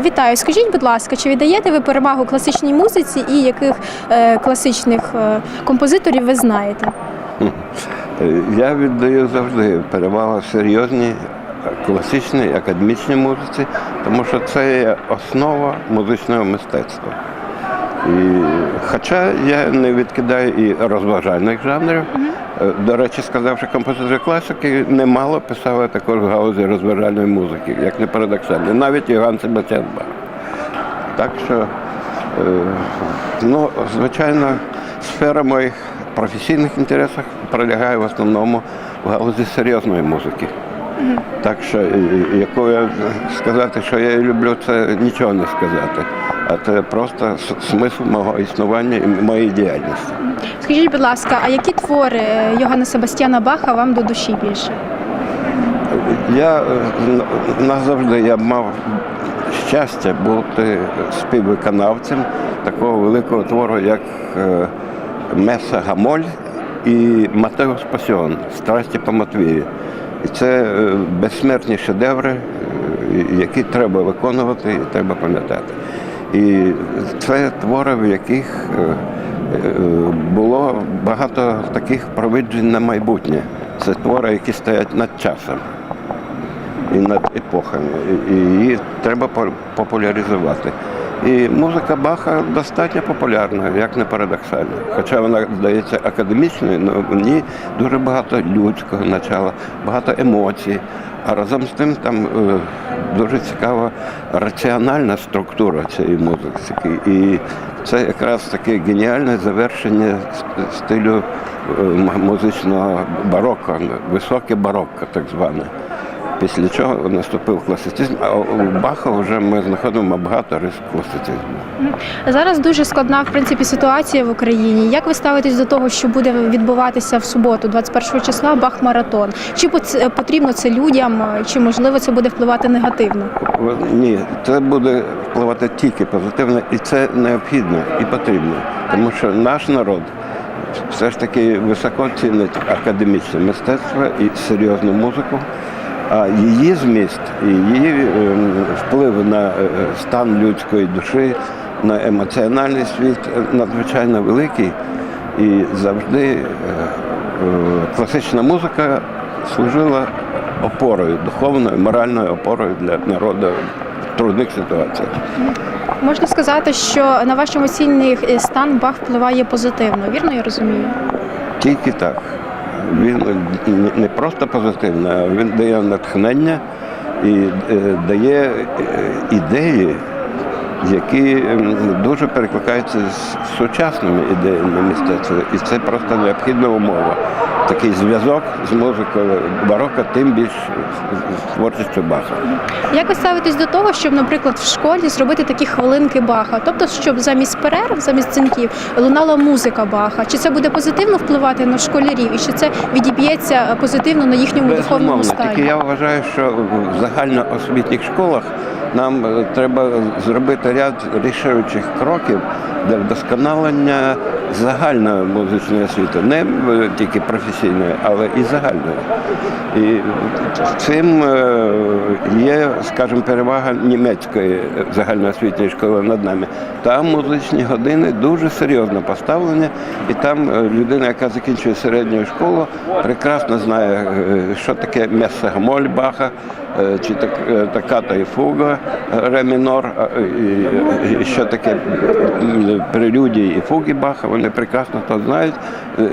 Вітаю. Скажіть, будь ласка, чи віддаєте ви перевагу класичній музиці і яких е, класичних е, композиторів ви знаєте? Я віддаю завжди перевагу серйозній класичній академічній музиці, тому що це є основа музичного мистецтва. І, хоча я не відкидаю і розважальних жанрів. Е, До речі, сказав, що композитори класики немало писали також в галузі розважальної музики, як не парадоксально, навіть Іван Себастьян Бах. Так що, е, ну, звичайно, сфера моїх професійних інтересів пролягає в основному в галузі серйозної музики. Так що, е, якою сказати, що я люблю, це нічого не сказати. А це просто смисл мого існування і моєї діяльності. Скажіть, будь ласка, а які твори е, Йоганна Себастьяна Баха вам до душі більше? Я е, назавжди я мав щастя бути співвиконавцем такого великого твору, як е, Меса Гамоль і Матеус Пасіон Страсті по Матвію. І це безсмертні шедеври, які треба виконувати і треба пам'ятати. І це твори, в яких е, е, було багато таких провиджень на майбутнє. Це твори, які стоять над часом і над епохами. І її треба популяризувати. І музика Баха достатньо популярна, як не парадоксально. Хоча вона здається академічною, але в ній дуже багато людського начала, багато емоцій. А разом з тим там е, дуже цікава раціональна структура цієї музики. І це якраз таке геніальне завершення стилю е, музичного бароко, високе барокко, так зване. Після чого наступив класицизм, а у Баха вже ми знаходимо багато рис класицизму. Зараз дуже складна в принципі ситуація в Україні. Як ви ставитесь до того, що буде відбуватися в суботу, 21 числа, Бах-маратон? Чи потрібно це людям, чи можливо це буде впливати негативно? Ні, це буде впливати тільки позитивно, і це необхідно і потрібно. Тому що наш народ все ж таки високо цінить академічне мистецтво і серйозну музику. А її зміст, і її ем, вплив на е, стан людської душі, на емоціональний світ е, надзвичайно великий. І завжди е, е, класична музика служила опорою, духовною, моральною опорою для народу в трудних ситуаціях. Можна сказати, що на ваш емоційний е, стан Бах впливає позитивно. Вірно я розумію? Тільки так. Він не просто позитивна. він дає натхнення і е, дає е, ідеї, які дуже перекликаються з сучасними ідеями мистецтва. І це просто необхідна умова. Такий зв'язок з музикою барока, тим більш з- творчістю Баха. Як ви ставитесь до того, щоб, наприклад, в школі зробити такі хвилинки Баха? Тобто, щоб замість перерв, замість дзвінків лунала музика Баха? Чи це буде позитивно впливати на школярів і чи це відіб'ється позитивно на їхньому духовному Безумовно. Тільки я вважаю, що в загальноосвітніх школах нам е, треба зробити ряд рішуючих кроків для вдосконалення загальної музичної освіти, не е, тільки професійної, але і загальної. І цим е, є, скажімо, перевага німецької загальноосвітньої школи над нами. Там музичні години дуже серйозно поставлені, і там е, людина, яка закінчує середню школу, прекрасно знає, е, що таке меса гамоль Баха, е, чи так, е, і фуга ре мінор, е, і- що таке прелюдії і фуги Баха. Вони прекрасно то знають,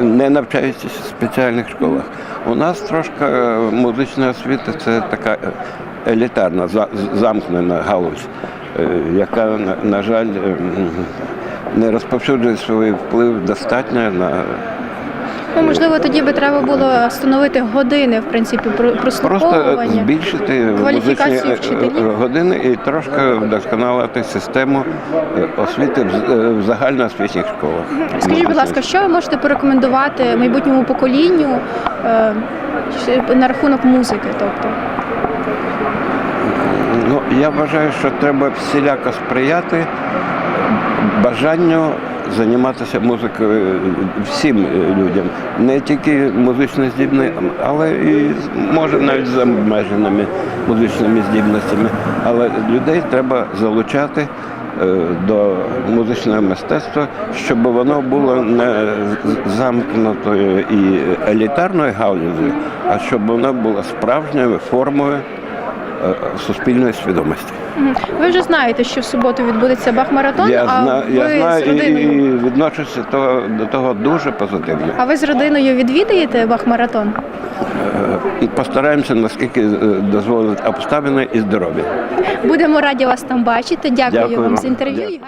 не навчаючись в спеціальних школах. У нас трошки е, музична освіта це така е, елітарна, замкнена галузь, е, яка, на, жаль, не розповсюджує свій вплив достатньо на Ну, можливо, тоді би треба було встановити години, в принципі, про- Просто е, збільшити Кваліфікацію е, вчителів. е, години і трошки вдосконалити систему освіти в загальноосвітніх школах. Скажіть, будь ласка, що ви можете порекомендувати майбутньому поколінню на рахунок музики? Тобто, Ну, я вважаю, що треба всіляко сприяти бажанню займатися музикою всім людям, не тільки музично здібним, але і може навіть з обмеженими музичними здібностями. Але людей треба залучати е, до музичного мистецтва, щоб воно було не замкнутою і елітарною галузю, а щоб воно було справжньою формою е, суспільної свідомості. Ви вже знаєте, що в суботу відбудеться бахмаратон. Я, а зна, ви я знаю з родиною. і відношуся того, до того дуже позитивно. А ви з родиною відвідаєте Бах-маратон? Е, Постараємося, наскільки е, дозволить обставини і здоров'я. Будемо раді вас там бачити. Дякую, Дякую вам за інтерв'ю і.